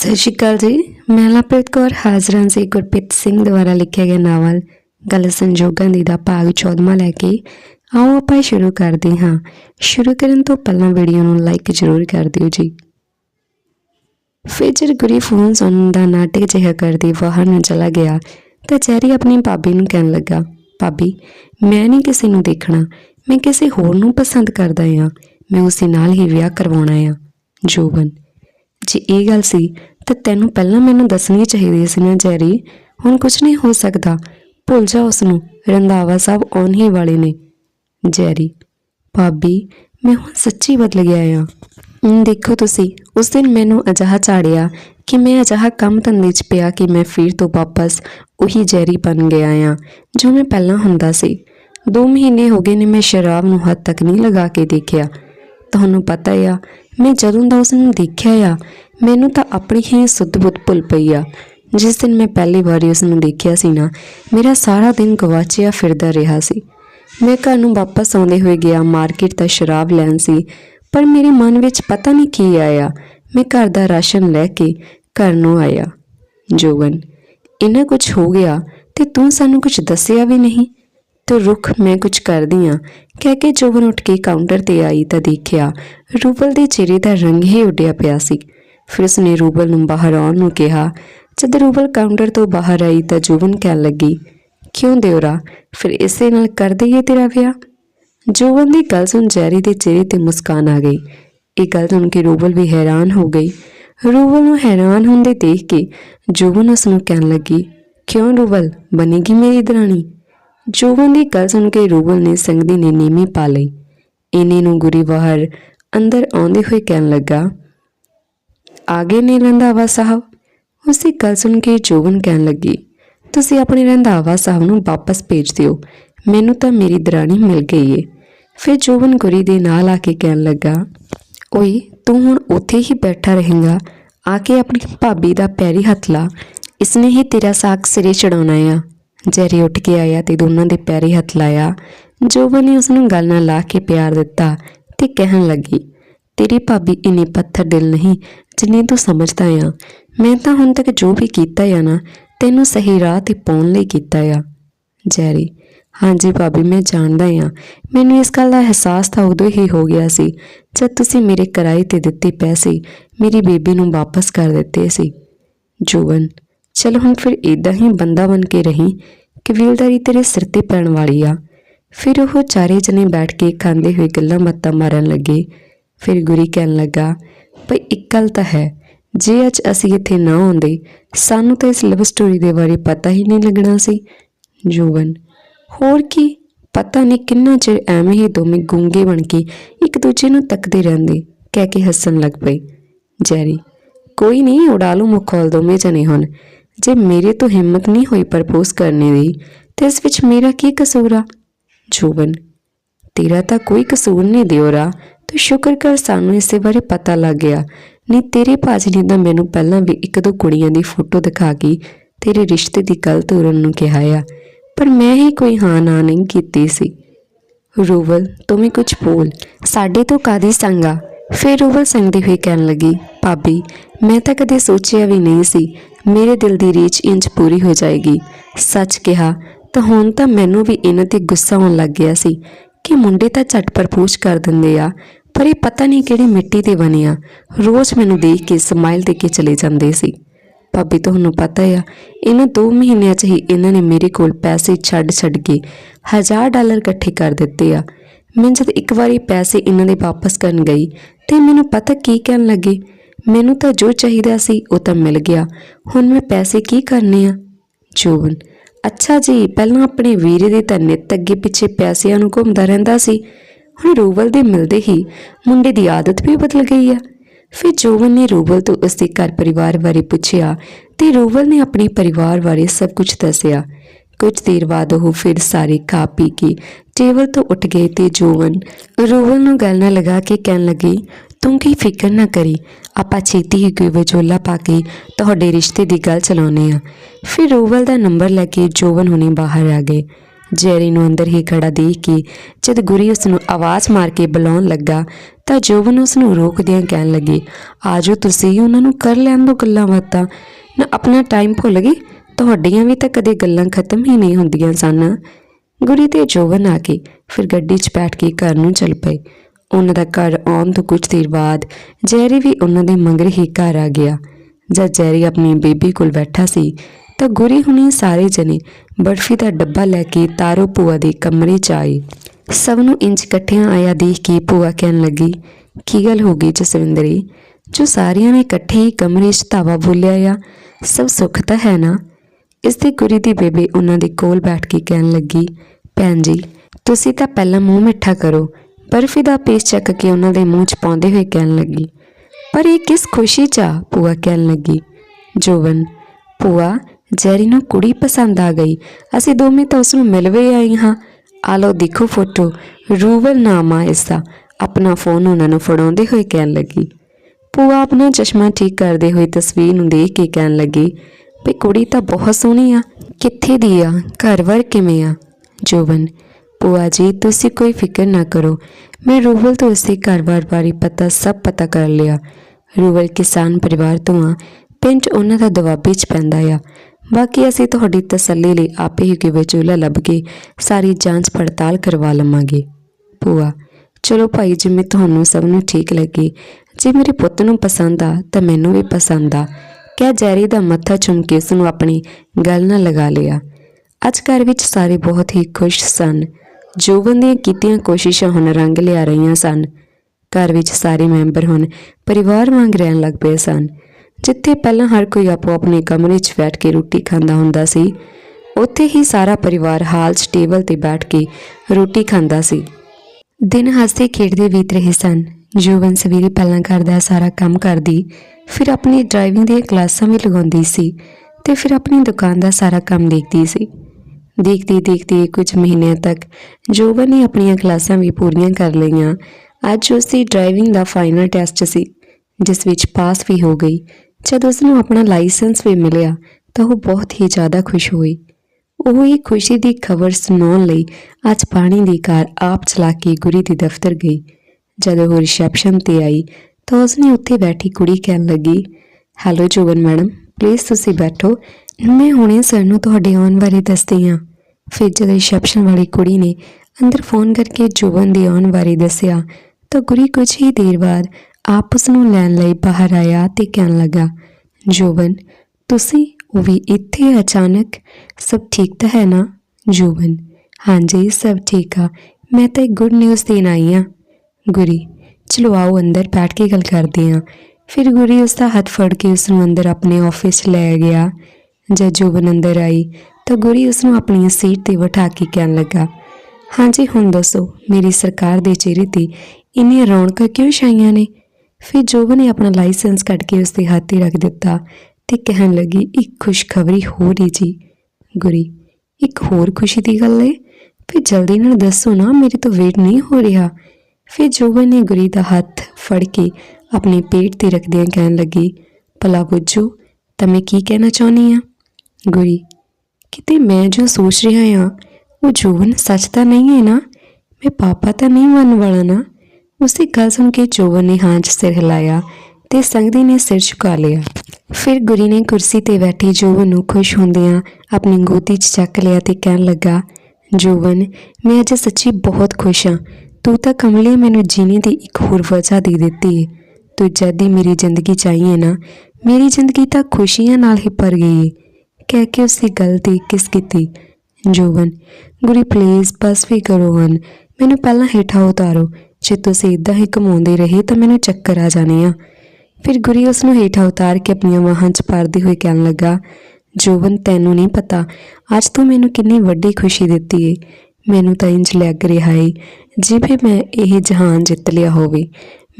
ਸਤਿ ਸ਼੍ਰੀ ਅਕਾਲ ਜੀ। ਮੈਂ ਲਵਪ੍ਰੀਤ ਕੌਰ, ਹਾਜ਼ਰ ਹਾਂ ਜੀ ਗੁਰਪ੍ਰੀਤ ਸਿੰਘ ਦੁਆਰਾ ਲਿਖਿਆ ਗਿਆ ਨਾਵਲ ਗੱਲ ਸੰਜੋਗਾਂ ਦੀ ਦਾ ਭਾਗ 14ਵਾਂ ਲੈ ਕੇ। ਆਓ ਆਪਾਂ ਸ਼ੁਰੂ ਕਰਦੇ ਹਾਂ। ਸ਼ੁਰੂ ਕਰਨ ਤੋਂ ਪਹਿਲਾਂ ਵੀਡੀਓ ਨੂੰ ਲਾਈਕ ਜ਼ਰੂਰ ਕਰ ਦਿਓ ਜੀ। ਫਿਰ ਗੁਰੀ ਫੋਨ ਸੁਣਨ ਦਾ ਨਾਟਕ ਜਿਹਾ ਕਰਦੀ ਬਾਹਰ ਨੂੰ ਚਲਾ ਗਿਆ ਤਾਂ ਚੈਰੀ ਆਪਣੀ ਭਾਬੀ ਨੂੰ ਕਹਿਣ ਲੱਗਾ, ਭਾਬੀ, ਮੈਂ ਨਹੀਂ ਕਿਸੇ ਨੂੰ ਦੇਖਣਾ। ਮੈਂ ਕਿਸੇ ਹੋਰ ਨੂੰ ਪਸੰਦ ਕਰਦਾ ਹਾਂ। ਮੈਂ ਉਸੇ ਨਾਲ ਹੀ ਵਿਆਹ ਕਰਵਾਉਣਾ ਆ ਜੋਬਨ ਜੇ ਇਹ ਗੱਲ ਸੀ, ਤਾਂ ਤੈਨੂੰ ਪਹਿਲਾਂ ਮੈਨੂੰ ਦੱਸਣੀ ਚਾਹੀਦੀ ਸੀ ਨਾ ਜੈਰੀ ਹੁਣ ਕੁਝ ਨਹੀਂ ਹੋ ਸਕਦਾ। ਭੁੱਲ ਜਾ ਉਸ ਨੂੰ ਰੰਧਾਵਾ ਸਾਹਿਬ ਆਉਣ ਹੀ ਵਾਲੇ ਨੇ। ਜੈਰੀ ਭਾਬੀ, ਮੈਂ ਹੁਣ ਸੱਚੀ ਬਦਲ ਗਿਆ ਆ। ਦੇਖੋ ਤੁਸੀਂ, ਉਸ ਦਿਨ ਮੈਨੂੰ ਅਜਿਹਾ ਝਾੜਿਆ ਕਿ ਮੈਂ ਅਜਿਹਾ ਕੰਮ ਧੰਦੇ 'ਚ ਪਿਆ ਕਿ ਮੈਂ ਫਿਰ ਤੋਂ ਵਾਪਸ ਉਹੀ ਜੈਰੀ ਬਣ ਗਿਆ ਆ, ਜੋ ਮੈਂ ਪਹਿਲਾਂ ਹੁੰਦਾ ਸੀ। 2 ਮਹੀਨੇ ਹੋ ਗਏ ਨੇ ਮੈਂ ਸ਼ਰਾਬ ਨੂੰ ਹੱਦ ਤੱਕ ਨਹੀਂ ਲਗਾ ਕੇ ਦੇਖਿਆ। ਤੁਹਾਨੂੰ ਪਤਾ ਆ ਮੈਂ ਜਦੋਂ ਦਾ ਉਸ ਨੂੰ ਦੇਖਿਆ ਆ, ਮੈਨੂੰ ਤਾਂ ਆਪਣੀ ਹੀ ਸੁੱਧ ਬੁੱਧ ਭੁੱਲ ਪਈ ਆ। ਜਿਸ ਦਿਨ ਮੈਂ ਪਹਿਲੀ ਵਾਰੀ ਉਸ ਨੂੰ ਦੇਖਿਆ ਸੀ ਨਾ, ਮੇਰਾ ਸਾਰਾ ਦਿਨ ਗਵਾਚਿਆ ਫਿਰਦਾ ਰਿਹਾ ਸੀ। ਮੈਂ ਘਰ ਨੂੰ ਵਾਪਸ ਆਉਂਦੇ ਹੋਏ ਗਿਆ, ਮਾਰਕੀਟ ਦਾ ਸ਼ਰਾਬ ਲੈਣ ਸੀ, ਪਰ ਮੇਰੇ ਮਨ ਵਿੱਚ ਪਤਾ ਨਹੀਂ ਕੀ ਆਇਆ। ਮੈਂ ਘਰ ਦਾ ਰਾਸ਼ਨ ਲੈ ਕੇ ਘਰ ਨੂੰ ਆਇਆ। ਜੋਗਨ ਇਹਨਾਂ ਕੁਝ ਹੋ ਗਿਆ ਤੇ ਤੂੰ ਸਾਨੂੰ ਕੁਝ ਦੱਸਿਆ ਵੀ ਨਹੀਂ? ਤੇ ਰੁੱਖ ਮੈਂ ਕੁਝ ਕਰਦੀ ਆ। ਕਹਿ ਕੇ ਜੋਬਨ ਉੱਠ ਕੇ ਕਾਊਂਟਰ ਤੇ ਆਈ ਤਾਂ ਦੇਖਿਆ ਰੂਬਲ ਦੇ ਚਿਹਰੇ ਦਾ ਰੰਗ ਹੀ ਉੱਡਿਆ ਪਿਆ ਸੀ। ਫਿਰ ਉਸਨੇ ਰੂਬਲ ਨੂੰ ਬਾਹਰ ਆਉਣ ਨੂੰ ਕਿਹਾ। ਜਦ ਰੂਬਲ ਕਾਊਂਟਰ ਤੋਂ ਬਾਹਰ ਆਈ ਤਾਂ ਜੋਬਨ ਕਹਿਣ ਲੱਗੀ, ਕਿਉਂ ਦਿਉਰਾ ਫਿਰ ਇਸੇ ਨਾਲ ਕਰ ਦਈਏ ਤੇਰਾ ਵਿਆਹ? ਜੋਬਨ ਦੀ ਗੱਲ ਸੁਣ ਜੈਰੀ ਦੇ ਚਿਹਰੇ ਤੇ ਮੁਸਕਾਨ ਆ ਗਈ। ਇਹ ਗੱਲ ਸੁਣ ਕੇ ਰੂਬਲ ਵੀ ਹੈਰਾਨ ਹੋ ਗਈ। ਰੂਬਲ ਨੂੰ ਹੈਰਾਨ ਹੁੰਦੇ ਦੇਖ ਕੇ ਜੋਬਨ ਉਸ ਨੂੰ ਕਹਿਣ ਲੱਗੀ, ਕਿਉਂ ਰੂਬਲ? ਬਣੇਗੀ ਮੇਰੀ ਦਰਾਣੀ? ਜੋਬਨ ਦੀ ਗੱਲ ਸੁਣ ਕੇ ਰੂਬਲ ਨੇ ਸੰਗਦੀ ਨੇ ਨੀਮੀ ਪਾ ਲਈ। ਇਨੀ ਨੂੰ ਗੁਰੀ ਬਾਹਰ ਅੰਦਰ ਆਉਂਦੇ ਹੋਏ ਕਹਿਣ ਲੱਗਾ, ਆਗੇ ਨੇ ਰੰਧਾਵਾ ਸਾਹਿਬ? ਉਸੇ ਗੱਲ ਸੁਣ ਕੇ ਜੋਬਨ ਕਹਿਣ ਲੱਗੀ, ਤੁਸੀਂ ਆਪਣੇ ਰੰਧਾਵਾ ਸਾਹਿਬ ਨੂੰ ਵਾਪਸ ਭੇਜ ਦਿਓ, ਮੈਨੂੰ ਤਾਂ ਮੇਰੀ ਦਰਾਣੀ ਮਿਲ ਗਈ ਏ। ਫਿਰ ਜੋਬਨ ਗੁਰੀ ਦੇ ਨਾਲ ਆ ਕੇ ਕਹਿਣ ਲੱਗਾ, ਓਏ, ਤੂੰ ਹੁਣ ਉੱਥੇ ਹੀ ਬੈਠਾ ਰਹੇਂਗਾ, ਆ ਕੇ ਆਪਣੀ ਭਾਬੀ ਦਾ ਪੈਰੀ ਹੱਥ ਲਾ, ਇਸਨੇ ਹੀ ਤੇਰਾ ਸਾਕ ਸਿਰੇ ਚੜਾਉਣਾ ਆ। ਜੈਰੀ ਉੱਠ ਕੇ ਆਇਆ ਤੇ ਦੋਨਾਂ ਦੇ ਪੈਰੀ ਹੱਥ ਲਾਇਆ। ਜੋਬਨ ਨੇ ਉਸ ਨੂੰ ਗੱਲ ਨਾਲ ਲਾ ਕੇ ਪਿਆਰ ਦਿੱਤਾ ਤੇ ਕਹਿਣ ਲੱਗੀ, ਤੇਰੀ ਭਾਬੀ ਇਨੀ ਪੱਥਰ ਦਿਲ ਨਹੀਂ, ਜਿੰਨੀ ਤੂੰ ਸਮਝਦਾ ਆ। ਮੈਂ ਤਾਂ ਹੁਣ ਤੱਕ ਜੋ ਵੀ ਕੀਤਾ ਆ ਨਾ, ਤੈਨੂੰ ਸਹੀ ਰਾਹ ਤੇ ਪਾਉਣ ਲਈ ਕੀਤਾ ਆ। ਜੈਰੀ, ਹਾਂਜੀ ਭਾਬੀ, ਮੈਂ ਜਾਣਦਾ ਆ। ਮੈਨੂੰ ਇਸ ਗੱਲ ਦਾ ਅਹਿਸਾਸ ਤਾਂ ਉਦੋਂ ਹੀ ਹੋ ਗਿਆ ਸੀ, ਜਦ ਤੁਸੀਂ ਮੇਰੇ ਕਿਰਾਏ ਤੇ ਦਿੱਤੇ ਪੈਸੇ ਮੇਰੀ ਬੇਬੀ ਨੂੰ ਵਾਪਸ ਕਰ ਦਿੱਤੇ ਸੀ। ਜੋਵਨ ਚਲ ਹੁਣ ਫਿਰ ਇਦਾਂ ਹੀ ਬੰਦਾ ਬਣ ਕੇ ਰਹੀਂ ਕਬੀਲਦਾਰੀ ਤੇਰੇ ਸਿਰ ਤੇ ਪੈਣ ਵਾਲੀ ਆ। ਫਿਰ ਉਹ ਚਾਰੇ ਜਣੇ ਬੈਠ ਕੇ ਖਾਂਦੇ ਹੋਏ ਗੱਲਾਂ ਬਾਤਾਂ ਮਾਰਨ ਲੱਗੇ। ਫਿਰ ਗੁਰੀ ਕਹਿਣ ਲੱਗਾ, ਭਈ ਇੱਕ ਗੱਲ ਤਾਂ ਹੈ, ਜੇ ਅੱਜ ਅਸੀਂ ਇੱਥੇ ਨਾ ਆਉਂਦੇ, ਸਾਨੂੰ ਤਾਂ ਇਸ ਲਵ ਸਟੋਰੀ ਦੇ ਬਾਰੇ ਪਤਾ ਹੀ ਨਹੀਂ ਲੱਗਣਾ ਸੀ। ਜੋਵਨ ਹੋਰ ਕੀ, ਪਤਾ ਨਹੀਂ ਕਿੰਨਾ ਚਿਰ ਐਵੇਂ ਹੀ ਦੋਵੇਂ ਗੁੰਗੇ ਬਣ ਕੇ ਇੱਕ ਦੂਜੇ ਨੂੰ ਤੱਕਦੇ ਰਹਿੰਦੇ, ਕਹਿ ਕੇ ਹੱਸਣ ਲੱਗ ਪਈ ਜੈਰੀ, ਕੋਈ ਨਹੀਂ, ਉਡਾ ਲਓ ਮੁਖੌਲ ਦੋਵੇਂ ਜਣੇ ਹੁਣ। ਜੇ ਮੇਰੇ ਤੋਂ ਹਿੰਮਤ ਨਹੀਂ ਹੋਈ ਪ੍ਰਪੋਜ਼ ਕਰਨੇ ਦੀ, ਤੇ ਇਸ ਵਿੱਚ ਮੇਰਾ ਕੀ ਕਸੂਰ ਆ? ਜੋਬਨ, ਤੇਰਾ ਤਾਂ ਕੋਈ ਕਸੂਰ ਨਹੀਂ ਦਿਓਰਾ। ਤੂੰ ਸ਼ੁਕਰ ਕਰ, ਸਾਨੂੰ ਇਸੇ ਬਾਰੇ ਪਤਾ ਲੱਗ ਗਿਆ। ਨਹੀਂ, ਤੇਰੇ ਭਾਜੀ ਨੇ ਤਾਂ ਮੈਨੂੰ ਪਹਿਲਾਂ ਵੀ ਇੱਕ ਦੋ ਕੁੜੀਆਂ ਦੀ ਫੋਟੋ ਦਿਖਾ ਕੇ ਤੇਰੇ ਰਿਸ਼ਤੇ ਦੀ ਗੱਲ ਤੋਰਨ ਨੂੰ ਕਿਹਾ ਆ। ਪਰ ਮੈਂ ਹੀ ਕੋਈ ਹਾਂ ਨਾ ਨਹੀਂ ਕੀਤੀ ਸੀ। ਰੂਵਲ, ਤੂੰ ਵੀ ਕੁਝ ਬੋਲ। ਸਾਡੇ ਤੋਂ ਕਾਦੀ ਸੰਗਾ ਫਿਰ ਰੂਵਲ ਸੰਗਦੀ ਹੋਈ ਕਹਿਣ ਲੱਗੀ, ਭਾਬੀ, ਮੈਂ ਤਾਂ ਕਦੇ ਸੋਚਿਆ ਵੀ ਨਹੀਂ ਸੀ ਮੇਰੇ ਦਿਲ ਦੀ ਰੀਚ ਇੰਜ ਪੂਰੀ ਹੋ ਜਾਏਗੀ। ਸੱਚ ਕਿਹਾ, ਤਾਂ ਹੁਣ ਤਾਂ ਮੈਨੂੰ ਵੀ ਇਹਨਾਂ ਤੇ ਗੁੱਸਾ ਆਉਣ ਲੱਗ ਗਿਆ ਸੀ ਕਿ ਮੁੰਡੇ ਤਾਂ ਝਟ ਪ੍ਰਪੋਜ਼ ਕਰ ਦਿੰਦੇ ਆ, ਪਰ ਇਹ ਪਤਾ ਨਹੀਂ ਕਿਹੜੀ ਮਿੱਟੀ 'ਤੇ ਬਣੇ ਆ। ਰੋਜ਼ ਮੈਨੂੰ ਦੇਖ ਕੇ ਸਮਾਈਲ ਦੇ ਕੇ ਚਲੇ ਜਾਂਦੇ ਸੀ। ਭਾਬੀ, ਤੁਹਾਨੂੰ ਪਤਾ ਆ, ਇਹਨਾਂ 2 ਮਹੀਨਿਆਂ 'ਚ ਹੀ ਇਹਨਾਂ ਨੇ ਮੇਰੇ ਕੋਲ ਪੈਸੇ ਛੱਡ ਛੱਡ ਕੇ 1000 ਡਾਲਰ ਇਕੱਠੇ ਕਰ ਦਿੱਤੇ ਆ। ਮੈਂ ਜਦ ਇੱਕ ਵਾਰੀ ਪੈਸੇ ਇਹਨਾਂ ਦੇ ਵਾਪਸ ਕਰਨ ਗਈ, ਤੇ ਮੈਨੂੰ ਪਤਾ ਕੀ ਕਹਿਣ ਲੱਗੇ? ਮੈਨੂੰ ਤਾਂ ਜੋ ਚਾਹੀਦਾ ਸੀ ਉਹ ਤਾਂ ਮਿਲ ਗਿਆ। ਹੁਣ ਮੈਂ ਪੈਸੇ ਕੀ ਕਰਨੇ ਆ? ਜੋਬਨ, ਅੱਛਾ ਜੀ, ਪਹਿਲਾਂ ਆਪਣੇ ਵੀਰੇ ਦੇ ਤਾਂ ਨਿੱਤ ਅੱਗੇ ਪਿੱਛੇ ਪੈਸਿਆਂ ਨੂੰ ਘੁੰਮਦਾ ਰਹਿੰਦਾ ਸੀ। ਹੁਣ ਰੂਬਲ ਦੇ ਮਿਲਦੇ ਹੀ ਮੁੰਡੇ ਦੀ ਆਦਤ ਵੀ ਬਦਲ ਗਈ ਆ। ਫਿਰ ਜੋਬਨ ਨੇ ਰੂਬਲ ਤੋਂ ਉਸ ਦੇ ਘਰ ਪਰਿਵਾਰ ਬਾਰੇ ਪੁੱਛਿਆ ਤੇ ਰੂਬਲ ਨੇ ਆਪਣੇ ਪਰਿਵਾਰ ਬਾਰੇ ਸਭ ਕੁਝ ਦੱਸਿਆ। ਕੁਝ ਦੇਰ ਬਾਅਦ ਉਹ ਫਿਰ ਸਾਰੇ ਖਾ ਪੀ ਕੇ ਟੇਬਲ ਤੋਂ ਉੱਠ ਗਏ ਤੇ ਜੋਵਨ ਰੂਬਲ ਨੂੰ ਗੱਲ ਨਾਲ ਲਗਾ ਕੇ ਕਹਿਣ ਲੱਗੀ ਤੂੰ ਕੀ ਫਿਕਰ ਨਾ ਕਰੀ? ਆਪਾਂ ਛੇਤੀ ਹੀ ਕੋਈ ਵਿਚੋਲਾ ਪਾ ਕੇ ਤੁਹਾਡੇ ਰਿਸ਼ਤੇ ਦੀ ਗੱਲ ਚਲਾਉਨੇ ਆ ਫਿਰ ਰੋਵਲ ਦਾ ਨੰਬਰ ਲੈ ਕੇ ਜੋਵਨ ਹੁਣੇ ਬਾਹਰ ਆ ਗਏ। ਜੈਰੀ ਨੂੰ ਅੰਦਰ ਹੀ ਖੜਾ ਦੇਖ ਕੇ ਜਦ ਗੁਰੀ ਉਸ ਨੂੰ ਆਵਾਜ਼ ਮਾਰ ਕੇ ਬੁਲਾਉਣ ਲੱਗਾ ਤਾਂ ਜੋਵਨ ਉਸ ਨੂੰ ਰੋਕਦਿਆਂ ਕਹਿਣ ਲੱਗੀ, ਆਜੋ ਤੁਸੀਂ ਉਹਨਾਂ ਨੂੰ ਕਰ ਲੈਣ ਦੋ ਗੱਲਾਂ ਬਾਤਾਂ। ਨਾ ਆਪਣਾ ਟਾਈਮ ਭੁੱਲ ਗਏ? ਤੁਹਾਡੀਆਂ ਵੀ ਤਾਂ ਕਦੇ ਗੱਲਾਂ ਖਤਮ ਹੀ ਨਹੀਂ ਹੁੰਦੀਆਂ ਸਨ। ਗੁਰੀ ਤੇ ਜੋਵਨ ਆ ਕੇ ਫਿਰ ਗੱਡੀ 'ਚ ਬੈਠ ਕੇ ਘਰ ਨੂੰ ਚੱਲ ਪਏ। ਉਹਨਾਂ ਦਾ ਘਰ ਆਉਣ ਤੋਂ ਕੁਝ ਦੇਰ ਬਾਅਦ ਜੈਰੀ ਵੀ ਉਹਨਾਂ ਦੇ ਮੰਗਰ ਹੀ ਘਰ ਆ ਗਿਆ। ਜਦ ਜੈਰੀ ਆਪਣੀ ਬੇਬੀ ਕੋਲ ਬੈਠਾ ਸੀ, ਤਾਂ ਗੁਰੀ ਹੁਣੇ ਸਾਰੇ ਜਣੇ ਬਰਫੀ ਦਾ ਡੱਬਾ ਲੈ ਕੇ ਤਾਰੋ ਭੂਆ ਦੇ ਕਮਰੇ 'ਚ ਆਏ। ਸਭ ਨੂੰ ਇੰਜ ਇਕੱਠਿਆਂ ਆਇਆ ਦੇਖ ਕੇ ਭੂਆ ਕਹਿਣ ਲੱਗੀ, ਕੀ ਗੱਲ ਹੋ ਗਈ ਜਸਵਿੰਦਰੀ? ਜੋ ਸਾਰਿਆਂ ਨੇ ਇਕੱਠੇ ਹੀ ਕਮਰੇ 'ਚ ਧਾਵਾ ਬੋਲਿਆ ਆ, ਸਭ ਸੁੱਖ ਤਾਂ ਹੈ ਨਾ? ਇਸ ਤੇ ਗੁਰੀ ਦੀ ਬੇਬੇ ਉਹਨਾਂ ਦੇ ਕੋਲ ਬੈਠ ਕੇ ਕਹਿਣ ਲੱਗੀ, ਭੈਣ ਜੀ, ਤੁਸੀਂ ਤਾਂ ਪਹਿਲਾਂ ਮੂੰਹ ਮਿੱਠਾ ਕਰੋ ਬਰਫੀ ਦਾ ਪੇਸ਼ ਚੱਕ ਕੇ ਉਹਨਾਂ ਦੇ ਮੂੰਹ 'ਚ ਪਾਉਂਦੇ ਹੋਏ ਕਹਿਣ ਲੱਗੀ, ਪਰ ਇਹ ਕਿਸ ਖੁਸ਼ੀ 'ਚ ਆ? ਭੂਆ ਕਹਿਣ ਲੱਗੀ। ਜੋਵਨ ਭੂਆ, ਜੈਰੀ ਨੂੰ ਕੁੜੀ ਪਸੰਦ ਆ ਗਈ। ਅਸੀਂ ਦੋਵੇਂ ਤਾਂ ਉਸ ਨੂੰ ਮਿਲਵੇ ਆਈ ਹਾਂ। ਆ ਲਓ, ਦੇਖੋ ਫੋਟੋ। ਰੂਵਲ ਨਾਮ ਆ ਇਸਦਾ। ਆਪਣਾ ਫੋਨ ਉਹਨਾਂ ਨੂੰ ਫੜਾਉਂਦੇ ਹੋਏ ਕਹਿਣ ਲੱਗੀ। ਭੂਆ ਆਪਣਾ ਚਸ਼ਮਾ ਠੀਕ ਕਰਦੇ ਹੋਏ ਤਸਵੀਰ ਨੂੰ ਦੇਖ ਕੇ ਕਹਿਣ ਲੱਗੀ, ਵੀ ਕੁੜੀ ਤਾਂ ਬਹੁਤ ਸੋਹਣੀ ਆ। ਕਿੱਥੇ ਦੀ ਆ? ਘਰ-ਵਰ ਕਿਵੇਂ ਆ? ਜੋਵਨ ਭੂਆ ਜੀ, ਤੁਸੀਂ ਕੋਈ ਫਿਕਰ ਨਾ ਕਰੋ। ਮੈਂ ਰੂਵਲ ਤੋਂ ਉਸੇ ਘਰ-ਬਾਰ ਬਾਰੇ ਪਤਾ, ਸਭ ਪਤਾ ਕਰ ਲਿਆ। ਰੂਬਲ ਕਿਸਾਨ ਪਰਿਵਾਰ ਤੋਂ ਆ ਪਿੰਡ ਉਹਨਾਂ ਦਾ ਦਵਾਬੀ ਚ ਪੈਂਦਾ ਆ। ਬਾਕੀ ਅਸੀਂ ਤੁਹਾਡੀ ਤਸੱਲੀ ਲਈ ਆਪੇ ਹੀ ਕਿ ਵਿਚੋਲਾ ਲੱਭ ਕੇ ਸਾਰੀ ਜਾਂਚ ਪੜਤਾਲ ਕਰਵਾ ਲਵਾਂਗੇ। ਭੂਆ, ਚਲੋ ਭਾਈ ਜਿਵੇਂ ਤੁਹਾਨੂੰ ਸਭ ਨੂੰ ਠੀਕ ਲੱਗੇ। ਜੇ ਮੇਰੇ ਪੁੱਤ ਨੂੰ ਪਸੰਦ ਆ, ਤਾਂ ਮੈਨੂੰ ਵੀ ਪਸੰਦ ਆ। ਕਿਆ ਜੈਰੀ ਦਾ ਮੱਥਾ ਚੁੰਮ ਕੇ ਉਸ ਨੂੰ ਆਪਣੀ ਗੱਲ ਨਾਲ ਲਗਾ ਲਿਆ। ਅੱਜ ਘਰ ਵਿੱਚ ਸਾਰੇ ਬਹੁਤ ਹੀ ਖੁਸ਼ ਸਨ। ਜੋਬਨ ਦੀਆਂ ਕੀਤੀਆਂ ਕੋਸ਼ਿਸ਼ਾਂ ਹੁਣ ਰੰਗ ਲਿਆ ਰਹੀਆਂ ਸਨ। ਘਰ ਵਿੱਚ ਸਾਰੇ ਮੈਂਬਰ ਹੁਣ ਪਰਿਵਾਰ ਵਾਂਗ ਰਹਿਣ ਲੱਗ ਪਏ ਸਨ। ਜਿੱਥੇ ਪਹਿਲਾਂ ਹਰ ਕੋਈ ਆਪੋ ਆਪਣੇ ਕਮਰੇ 'ਚ ਬੈਠ ਕੇ ਰੋਟੀ ਖਾਂਦਾ ਹੁੰਦਾ ਸੀ, ਉੱਥੇ ਹੀ ਸਾਰਾ ਪਰਿਵਾਰ ਹਾਲ 'ਚ ਟੇਬਲ ਤੇ ਬੈਠ ਕੇ ਰੋਟੀ ਖਾਂਦਾ ਸੀ। ਦਿਨ ਹੱਸਦੇ ਖੇਡਦੇ ਬੀਤ ਰਹੇ ਸਨ। ਜੋਬਨ ਸਵੇਰੇ ਪਹਿਲਾਂ ਘਰ ਦਾ ਸਾਰਾ ਕੰਮ ਕਰਦੀ, ਫਿਰ ਆਪਣੀ ਡਰਾਈਵਿੰਗ ਦੀਆਂ ਕਲਾਸਾਂ ਵੀ ਲਗਾਉਂਦੀ ਸੀ ਤੇ ਫਿਰ ਆਪਣੀ ਦੁਕਾਨ ਦਾ ਸਾਰਾ ਕੰਮ ਦੇਖਦੀ ਸੀ। ਦੇਖਦੀ ਦੇਖਦੀ ਕੁਝ ਮਹੀਨਿਆਂ ਤੱਕ ਜੋਬਨ ਨੇ ਆਪਣੀਆਂ ਕਲਾਸਾਂ ਵੀ ਪੂਰੀਆਂ ਕਰ ਲਈਆਂ। ਅੱਜ ਉਸ ਦੀ ਡਰਾਈਵਿੰਗ ਦਾ ਫਾਈਨਲ ਟੈਸਟ ਸੀ, ਜਿਸ ਵਿੱਚ ਪਾਸ ਵੀ ਹੋ ਗਈ। ਜਦ ਉਸ ਨੂੰ ਆਪਣਾ ਲਾਇਸੈਂਸ ਵੀ ਮਿਲਿਆ, ਤਾਂ ਉਹ ਬਹੁਤ ਹੀ ਜ਼ਿਆਦਾ ਖੁਸ਼ ਹੋਈ। ਉਹ ਇਹ ਖੁਸ਼ੀ ਦੀ ਖਬਰ ਸੁਣਾਉਣ ਲਈ ਅੱਜ ਪਾਣੀ ਦੀ ਕਾਰ ਆਪ ਚਲਾ ਕੇ ਗੁਰੀ ਦੇ ਦਫ਼ਤਰ ਗਈ। ਜਦੋਂ ਉਹ ਰਿਸੈਪਸ਼ਨ ਤੇ ਆਈ, ਤਾਂ ਉਸਨੇ ਉੱਥੇ ਬੈਠੀ ਕੁੜੀ ਕਹਿਣ ਲੱਗੀ ਹੈਲੋ ਜੋਬਨ ਮੈਡਮ ਪਲੀਜ਼ ਤੁਸੀਂ ਬੈਠੋ। ਮੈਂ ਹੁਣੇ ਸਰ ਨੂੰ ਤੁਹਾਡੇ ਆਉਣ ਬਾਰੇ ਦੱਸਦੀ ਹਾਂ। ਫਿਰ ਜਦੋਂ ਰਿਸੈਪਸ਼ਨ ਵਾਲੀ ਕੁੜੀ ਨੇ ਅੰਦਰ ਫੋਨ ਕਰਕੇ ਜੋਬਨ ਦੇ ਆਉਣ ਬਾਰੇ ਦੱਸਿਆ, ਤਾਂ ਗੁਰੀ ਕੁਝ ਹੀ ਦੇਰ ਬਾਅਦ ਆਪ ਉਸ ਨੂੰ ਲੈਣ ਲਈ ਬਾਹਰ ਆਇਆ ਤੇ ਕਹਿਣ ਲੱਗਾ, ਜੋਬਨ, ਤੁਸੀਂ ਉਹ ਵੀ ਇੱਥੇ ਅਚਾਨਕ? ਸਭ ਠੀਕ ਤਾਂ ਹੈ ਨਾ? ਜੋਬਨ ਹਾਂਜੀ ਸਭ ਠੀਕ ਆ। ਮੈਂ ਤਾਂ ਇੱਕ ਗੁੱਡ ਨਿਊਜ਼ ਦੇਣ ਆਈ ਆ ਗੁਰੀ, ਚਲੋ ਆਓ ਅੰਦਰ ਬੈਠ ਕੇ ਗੱਲ ਕਰਦੇ ਹਾਂ। ਫਿਰ ਗੁਰੀ ਉਸ ਦਾ ਹੱਥ ਫੜ ਕੇ ਉਸ ਨੂੰ ਅੰਦਰ ਆਪਣੇ ਆਫਿਸ ਲੈ ਗਿਆ। ਜਦ ਜੋਬਨ ਅੰਦਰ ਆਈ ਤਾਂ ਗੁਰੀ ਉਸ ਨੂੰ ਆਪਣੀ ਸੀਟ ਤੇ ਬਿਠਾ ਕੇ ਕਹਿਣ ਲੱਗਾ ਹਾਂਜੀ ਹੁਣ ਦੱਸੋ, ਮੇਰੀ ਸਰਕਾਰ ਦੇ ਚਿਹਰੇ ਤੇ ਇੰਨੀਆਂ ਰੌਣਕਾਂ ਕਿਉਂ ਛਾਈਆਂ ਨੇ? ਫਿਰ ਜੋਬਨ ਨੇ ਆਪਣਾ ਲਾਇਸੈਂਸ ਕੱਢ ਕੇ ਉਸ ਦੇ ਹੱਥ ਹੀ ਰੱਖ ਦਿੱਤਾ ਤੇ ਕਹਿਣ ਲੱਗੀ, ਇੱਕ ਖੁਸ਼ਖਬਰੀ ਹੋ ਰਹੀ ਜੀ। ਗੁਰੀ, ਇੱਕ ਹੋਰ ਖੁਸ਼ੀ ਦੀ ਗੱਲ ਹੈ ਫਿਰ ਜਲਦੀ ਨਾਲ ਦੱਸੋ ਨਾ, ਮੇਰੇ ਤੋਂ ਵੇਟ ਨਹੀਂ ਹੋ ਰਿਹਾ। ਫਿਰ ਜੋਬਨ ਨੇ ਗੁਰੀ ਦਾ ਹੱਥ ਫੜ ਕੇ ਆਪਣੇ ਪੇਟ ਤੇ ਰੱਖਦਿਆਂ ਕਹਿਣ ਲੱਗੀ, ਭਲਾ ਬੁੱਝੋ ਤਾਂ ਮੈਂ ਕੀ ਕਹਿਣਾ ਚਾਹੁੰਦੀ ਆ? ਗੁਰੀ ਕਿਤੇ ਮੈਂ ਜੋ ਸੋਚ ਰਿਹਾ ਹਾਂ, ਉਹ ਜੋਵਨ ਸੱਚ ਤਾਂ ਨਹੀਂ ਹੈ ਨਾ? ਮੈਂ ਪਾਪਾ ਤਾਂ ਨਹੀਂ ਬਣਨ ਵਾਲਾ ਨਾ? ਉਸੇ ਗੱਲ ਸੁਣ ਕੇ ਜੋਵਨ ਨੇ ਹਾਂ 'ਚ ਸਿਰ ਹਿਲਾਇਆ ਤੇ ਸੰਗਦੀ ਨੇ ਸਿਰ ਝੁਕਾ ਲਿਆ। ਫਿਰ ਗੁਰੀ ਨੇ ਕੁਰਸੀ ਤੇ ਬੈਠੀ ਜੋਵਨ ਨੂੰ ਖੁਸ਼ ਹੁੰਦਿਆਂ ਆਪਣੀ ਗੋਦੀ 'ਚ ਚੱਕ ਲਿਆ ਤੇ ਕਹਿਣ ਲੱਗਾ ਜੋਵਨ ਮੈਂ ਅੱਜ ਸੱਚੀ ਬਹੁਤ ਖੁਸ਼ ਹਾਂ। ਤੂੰ ਤਾਂ ਕਮਲੀ ਮੈਨੂੰ ਜੀਣੇ ਦੀ ਇੱਕ ਹੋਰ ਵਜ੍ਹਾ ਦੇ ਦਿੱਤੀ ਹੈ ਤੂੰ ਜਦ ਦੀ ਮੇਰੀ ਜ਼ਿੰਦਗੀ ਚਾਹੀਏ ਨਾ, ਮੇਰੀ ਜ਼ਿੰਦਗੀ ਤਾਂ ਖੁਸ਼ੀਆਂ ਨਾਲ ਹੀ ਭਰ ਗਈ ਹੈ ਕਹਿ ਕੇ ਉਸਦੀ ਗੱਲ ਤੇ ਕਿਸ ਕੀਤੀ? ਜੋਵਨ ਗੁਰੀ ਪਲੀਜ਼ ਬਸ ਵੀ ਕਰੋ ਹਨ ਮੈਨੂੰ ਪਹਿਲਾਂ ਹੇਠਾਂ ਉਤਾਰੋ, ਜੇ ਤੁਸੀਂ ਇਦਾਂ ਹੀ ਘਮਾਉਂਦੇ ਰਹੇ ਤਾਂ ਮੈਨੂੰ ਚੱਕਰ ਆ ਜਾਣੇ ਆ। ਫਿਰ ਗੁਰੀ ਉਸ ਨੂੰ ਹੇਠਾਂ ਉਤਾਰ ਕੇ ਆਪਣੀਆਂ ਬਾਹਾਂ 'ਚ ਭਰਦੇ ਹੋਈ ਕਹਿਣ ਲੱਗਾ ਜੋਵਨ ਤੈਨੂੰ ਨਹੀਂ ਪਤਾ, ਅੱਜ ਤੂੰ ਮੈਨੂੰ ਕਿੰਨੀ ਵੱਡੀ ਖੁਸ਼ੀ ਦਿੱਤੀ ਏ। ਮੈਨੂੰ ਤਾਂ ਇੰਜ ਲੱਗ ਰਿਹਾ ਏ, ਜਿਵੇਂ ਮੈਂ ਇਹ ਜਹਾਨ ਜਿੱਤ ਲਿਆ ਹੋਵੇ।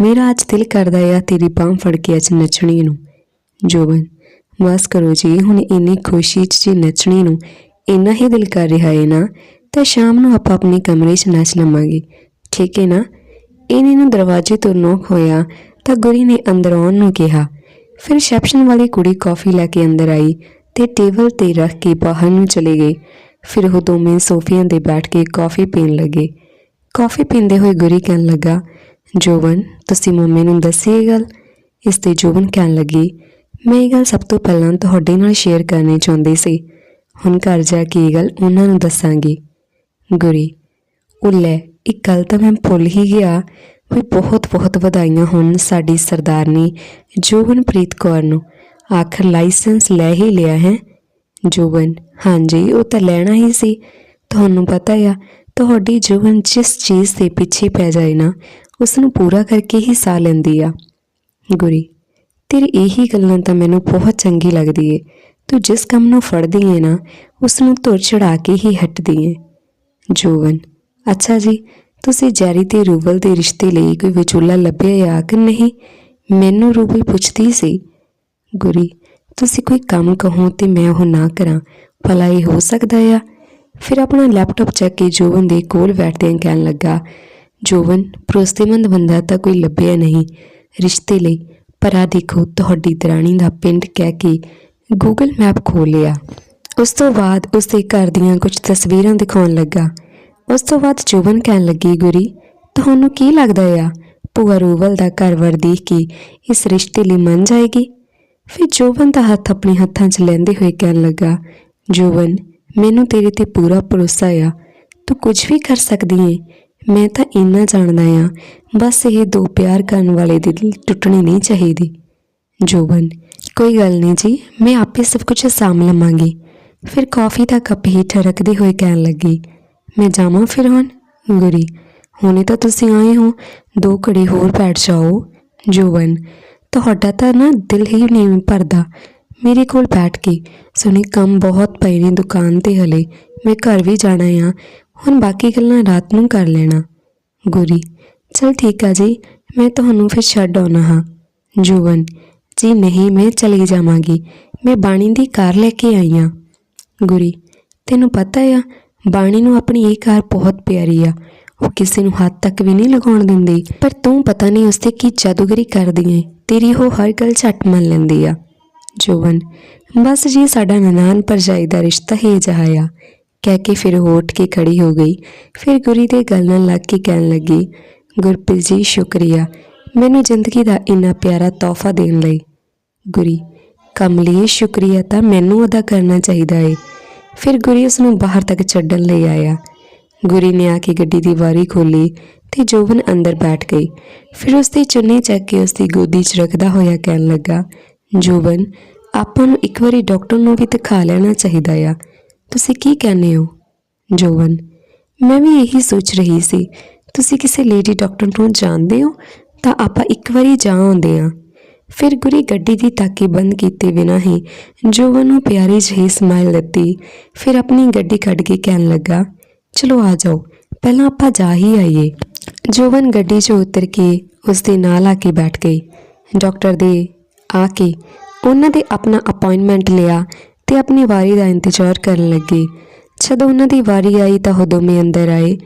ਮੇਰਾ ਅੱਜ ਦਿਲ ਕਰਦਾ ਆ ਤੇਰੀ ਬਾਂਹ ਫੜ ਕੇ ਅੱਜ ਨੱਚਣੀ ਨੂੰ। ਜੋਬਨ ਬਸ ਕਰੋ ਜੀ, ਹੁਣ ਇੰਨੀ ਖੁਸ਼ੀ 'ਚ ਜੇ ਨੱਚਣੀ ਨੂੰ ਇੰਨਾ ਹੀ ਦਿਲ ਕਰ ਰਿਹਾ ਏ ਨਾ, ਤਾਂ ਸ਼ਾਮ ਨੂੰ ਆਪਾਂ ਆਪਣੇ ਕਮਰੇ 'ਚ ਨੱਚ ਲਵਾਂਗੇ। ਠੀਕ ਹੈ ਨਾ? ਇਹਨੇ ਨੂੰ ਦਰਵਾਜ਼ੇ ਤੋਂ ਨੋਕ ਹੋਇਆ, ਤਾਂ ਗੁਰੀ ਨੇ ਅੰਦਰ ਆਉਣ ਨੂੰ ਕਿਹਾ। ਫਿਰ ਰਿਸੈਪਸ਼ਨ ਵਾਲੀ ਕੁੜੀ ਕਾਫੀ ਲੈ ਕੇ ਅੰਦਰ ਆਈ ਤੇ ਟੇਬਲ ਤੇ ਰੱਖ ਕੇ ਬਾਹਰ ਨੂੰ ਚਲੇ ਗਏ। ਫਿਰ ਉਹ ਦੋਵੇਂ ਸੋਫਿਆਂ ਤੇ ਬੈਠ ਕੇ ਕਾਫੀ ਪੀਣ ਲੱਗੇ। ਕਾਫੀ ਪੀਂਦੇ ਹੋਏ ਗੁਰੀ ਕਹਿਣ ਲੱਗਾ ਜੋਵਨ ਤੁਸੀਂ ਮੰਮੀ ਨੂੰ ਦੱਸੀ ਇਹ ਗੱਲ? ਇਸ ਤੇ ਜੋਵਨ ਕਹਿਣ ਲੱਗੀ ਮੈਂ ਇਹ ਗੱਲ ਸਭ ਤੋਂ ਪਹਿਲਾਂ ਤੁਹਾਡੇ ਨਾਲ ਸ਼ੇਅਰ ਕਰਨੀ ਚਾਹੁੰਦੀ ਸੀ। ਹੁਣ ਘਰ ਜਾ ਕੇ ਇਹ ਗੱਲ ਉਹਨਾਂ ਨੂੰ ਦੱਸਾਂਗੀ। ਗੁਰੀ, ਉਹ ਲੈ, ਇੱਕ ਗੱਲ ਤਾਂ ਮੈਂ ਭੁੱਲ ਹੀ ਗਿਆ ਵੀ ਬਹੁਤ ਬਹੁਤ ਵਧਾਈਆਂ ਹੋਣ ਸਾਡੀ ਸਰਦਾਰਨੀ ਜੋਬਨਪ੍ਰੀਤ ਕੌਰ ਨੂੰ। ਆਖਰ ਲਾਇਸੈਂਸ ਲੈ ਹੀ ਲਿਆ ਹੈ। ਜੋਬਨ ਹਾਂਜੀ, ਉਹ ਤਾਂ ਲੈਣਾ ਹੀ ਸੀ। ਤੁਹਾਨੂੰ ਪਤਾ ਆ, ਤੁਹਾਡੀ ਜੋਬਨ ਜਿਸ ਚੀਜ਼ ਦੇ ਪਿੱਛੇ ਪੈ ਜਾਏ ਨਾ ਉਸ ਨੂੰ ਪੂਰਾ ਕਰਕੇ ਹੀ ਸਾਹ ਲੈਂਦੀ ਆ। ਗੁਰੀ ਤੇਰੀ ਇਹੀ ਗੱਲਾਂ ਤਾਂ ਮੈਨੂੰ ਬਹੁਤ ਚੰਗੀ ਲੱਗਦੀ ਏ। ਤੂੰ ਜਿਸ ਕੰਮ ਨੂੰ ਫੜਦੀ ਏ ਨਾ, ਉਸ ਨੂੰ ਧੁਰ ਚੜਾ ਕੇ ਹੀ ਹਟਦੀ ਏ। ਜੋਵਨ ਅੱਛਾ ਜੀ, ਤੁਸੀਂ ਜੈਰੀ ਤੇ ਰੂਬਲ ਦੇ ਰਿਸ਼ਤੇ ਲਈ ਕੋਈ ਵਿਚੋਲਾ ਲੱਭਿਆ ਆ ਕਿ ਨਹੀਂ? ਮੈਨੂੰ ਰੂਬਲ ਪੁੱਛਦੀ ਸੀ। ਗੁਰੀ, ਤੁਸੀਂ ਕੋਈ ਕੰਮ ਕਹੋ ਤੇ ਮੈਂ ਉਹ ਨਾ ਕਰਾਂ, ਭਲਾ ਇਹ ਹੋ ਸਕਦਾ ਆ? ਫਿਰ ਆਪਣਾ ਲੈਪਟਾਪ ਚੱਕ ਕੇ ਜੋਵਨ ਦੇ ਕੋਲ ਬੈਠਦਿਆਂ ਕਹਿਣ ਲੱਗਾ ਜੋਵਨ ਭਰੋਸੇਮੰਦ ਬੰਦਾ ਤਾਂ ਕੋਈ ਲੱਭਿਆ ਨਹੀਂ। ਰਿਸ਼ਤੇ ਲਈ ਪਰ ਆ ਦੇਖੋ, ਤੁਹਾਡੀ ਦਰਾਣੀ ਦਾ ਪਿੰਡ ਕਹਿ ਕੇ ਗੂਗਲ ਮੈਪ ਖੋਲਿਆ ਉਸ ਤੋਂ ਬਾਅਦ ਉਸ ਦੇ ਘਰ ਦੀਆਂ ਕੁਝ ਤਸਵੀਰਾਂ ਦਿਖਾਉਣ ਲੱਗਾ। ਉਸ ਤੋਂ ਬਾਅਦ ਜੋਬਨ ਕਹਿਣ ਲੱਗੀ, ਗੁਰੀ, ਤੁਹਾਨੂੰ ਕੀ ਲੱਗਦਾ ਆ? ਭੂਆ ਰੂਵਲ ਦਾ ਘਰ ਵਰ ਦੇਖ ਕੇ ਇਸ ਰਿਸ਼ਤੇ ਲਈ ਮੰਨ ਜਾਏਗੀ? ਫਿਰ ਜੋਬਨ ਦਾ ਹੱਥ ਆਪਣੇ ਹੱਥਾਂ 'ਚ ਲੈਂਦੇ ਹੋਏ ਕਹਿਣ ਲੱਗਾ, ਜੋਬਨ, ਮੈਨੂੰ ਤੇਰੇ ਤੇ ਪੂਰਾ ਭਰੋਸਾ ਆ। ਤੂੰ ਕੁਝ ਵੀ ਕਰ ਸਕਦੀ ਏ। ਮੈਂ ਤਾਂ ਇੰਨਾ ਜਾਣਦਾ ਆ, ਬਸ ਇਹ ਦੋ ਪਿਆਰ ਕਰਨ ਵਾਲੇ ਦੇ ਦਿਲ ਟੁੱਟਣੇ ਨਹੀਂ ਚਾਹੀਦੇ। ਜੋਬਨ, ਕੋਈ ਗੱਲ ਨਹੀਂ ਜੀ, ਮੈਂ ਆਪੇ ਸਭ ਕੁਝ ਸਾਂਭ ਲਵਾਂਗੀ। ਫਿਰ ਕਾਫੀ ਦਾ ਕੱਪ ਹੀ ਠਰਕਦੇ ਹੋਏ ਕਹਿਣ ਲੱਗੀ, ਮੈਂ ਜਾਵਾਂ ਫਿਰ ਹੁਣ? ਗੁਰੀ, ਹੁਣੇ ਤਾਂ ਤੁਸੀਂ ਆਏ ਹੋ, ਦੋ ਘੜੀ ਹੋਰ ਬੈਠ ਜਾਓ। ਜੋਬਨ, ਤੁਹਾਡਾ ਤਾਂ ਨਾ ਦਿਲ ਹੀ ਨਹੀਂ ਭਰਦਾ। ਮੇਰੇ ਕੋਲ ਬੈਠ ਕੇ, ਸੁਣੀ, ਕੰਮ ਬਹੁਤ ਪਏ ਨੇ ਦੁਕਾਨ ਤੇ ਹਲੇ। ਮੈਂ ਘਰ ਵੀ ਜਾਣਾ ਆ ਹੁਣ ਬਾਕੀ ਗੱਲਾਂ ਰਾਤ ਨੂੰ ਕਰ ਲੈਣਾ। ਗੁਰੀ, ਚਲ ਠੀਕ ਆ ਜੀ, ਮੈਂ ਤੁਹਾਨੂੰ ਫਿਰ ਛੱਡ ਆਉਣਾ ਹਾਂ। ਜੋਬਨ, ਜੀ ਨਹੀਂ, ਮੈਂ ਚਲੀ ਜਾਵਾਂਗੀ। ਮੈਂ ਬਾਣੀ ਦੀ ਕਾਰ ਲੈ ਕੇ ਆਈ ਹਾਂ। ਗੁਰੀ, ਤੈਨੂੰ ਪਤਾ ਆ, ਬਾਣੀ ਨੂੰ ਆਪਣੀ ਇਹ ਕਾਰ ਬਹੁਤ ਪਿਆਰੀ ਆ। ਉਹ ਕਿਸੇ ਨੂੰ ਹੱਥ ਤੱਕ ਵੀ ਨਹੀਂ ਲਗਾਉਣ ਦਿੰਦੀ। ਪਰ ਤੂੰ ਪਤਾ ਨਹੀਂ ਉਸ ਕੀ ਜਾਦੂਗਰੀ ਕਰਦੀ ਏ। ਤੇਰੀ ਉਹ ਹਰ ਗੱਲ ਝੱਟ ਮੰਨ ਲੈਂਦੀ ਆ। ਜੋਵਨ ਬਸ ਜੀ ਸਾਡਾ ਨਨਾਨ ਭਰਜਾਈ ਦਾ ਰਿਸ਼ਤਾ ਹੀ ਅਜਿਹਾ ਆ। ਕਹਿ ਕੇ ਫਿਰ ਉਹ ਉੱਠ ਕੇ ਖੜੀ ਹੋ ਗਈ। ਫਿਰ ਗੁਰੀ ਦੇ ਗੱਲ ਨਾਲ ਲੱਗ ਕੇ ਕਹਿਣ ਲੱਗੀ, ਗੁਰਪ੍ਰੀਤ ਜੀ, ਸ਼ੁਕਰੀਆ। ਮੈਨੂੰ ਜ਼ਿੰਦਗੀ ਦਾ ਇੰਨਾ ਪਿਆਰਾ ਤੋਹਫਾ ਦੇਣ ਲਈ। ਗੁਰੀ ਕਮਲੀ ਸ਼ੁਕਰੀਆ ਤਾਂ ਮੈਨੂੰ ਅਦਾ ਕਰਨਾ ਚਾਹੀਦਾ ਏ। ਫਿਰ ਗੁਰੀ ਉਸ ਨੂੰ ਬਾਹਰ ਤੱਕ ਛੱਡਣ ਲਈ ਆਇਆ। ਗੁਰੀ ਨੇ ਆ ਕੇ ਗੱਡੀ ਦੀ ਵਾਰੀ ਖੋਲੀ ਤੇ ਜੋਬਨ ਅੰਦਰ ਬੈਠ ਗਈ। ਫਿਰ ਉਸ ਦੀ ਚੁੰਨੀ ਚੱਕ ਕੇ ਉਸ ਦੀ ਗੋਦੀ 'ਚ ਰੱਖਦਾ ਹੋਇਆ ਕਹਿਣ ਲੱਗਾ, ਜੋਬਨ, ਆਪਾਂ ਨੂੰ ਇੱਕ ਵਾਰੀ ਡਾਕਟਰ ਨੂੰ ਵੀ ਦਿਖਾ ਲੈਣਾ ਚਾਹੀਦਾ ਆ। ਤੁਸੀਂ ਕੀ ਕਹਿੰਦੇ ਹੋ? ਜੋਵਨ, ਮੈਂ ਵੀ ਇਹੀ ਸੋਚ ਰਹੀ ਸੀ, ਤੁਸੀਂ ਕਿਸੇ ਲੇਡੀ ਡਾਕਟਰ ਨੂੰ ਜਾਣਦੇ ਹੋ? ਤਾਂ ਆਪਾਂ ਇੱਕ ਵਾਰੀ ਜਾ ਆਉਂਦੇ ਹਾਂ। ਫਿਰ ਗੁਰੀ ਗੱਡੀ ਦੀ ਤਾਕੀ ਬੰਦ ਕੀਤੇ ਬਿਨਾਂ ਹੀ ਜੋਵਨ ਨੂੰ ਪਿਆਰੀ ਜਿਹੀ ਸਮਾਈਲ ਦਿੱਤੀ। ਫਿਰ ਆਪਣੀ ਗੱਡੀ ਕੱਢ ਕੇ ਕਹਿਣ ਲੱਗਾ, ਚਲੋ ਆ ਜਾਓ, ਪਹਿਲਾਂ ਆਪਾਂ ਜਾ ਹੀ ਆਈਏ। ਜੋਵਨ ਗੱਡੀ 'ਚੋਂ ਉਤਰ ਕੇ ਉਸ ਦੇ ਨਾਲ ਆ ਕੇ ਬੈਠ ਗਈ। ਡਾਕਟਰ ਦੇ ਆ ਕੇ ਉਹਨਾਂ ਦੇ ਆਪਣਾ ਅਪਾਇੰਟਮੈਂਟ ਲਿਆ। ਤੇ ਆਪਣੀ ਵਾਰੀ ਦਾ ਇੰਤਜ਼ਾਰ ਕਰਨ ਲੱਗੇ। ਜਦੋਂ ਉਹਨਾਂ ਦੀ ਵਾਰੀ ਆਈ ਤਾਂ ਉਹ ਦੋਵੇਂ ਅੰਦਰ ਆਏ।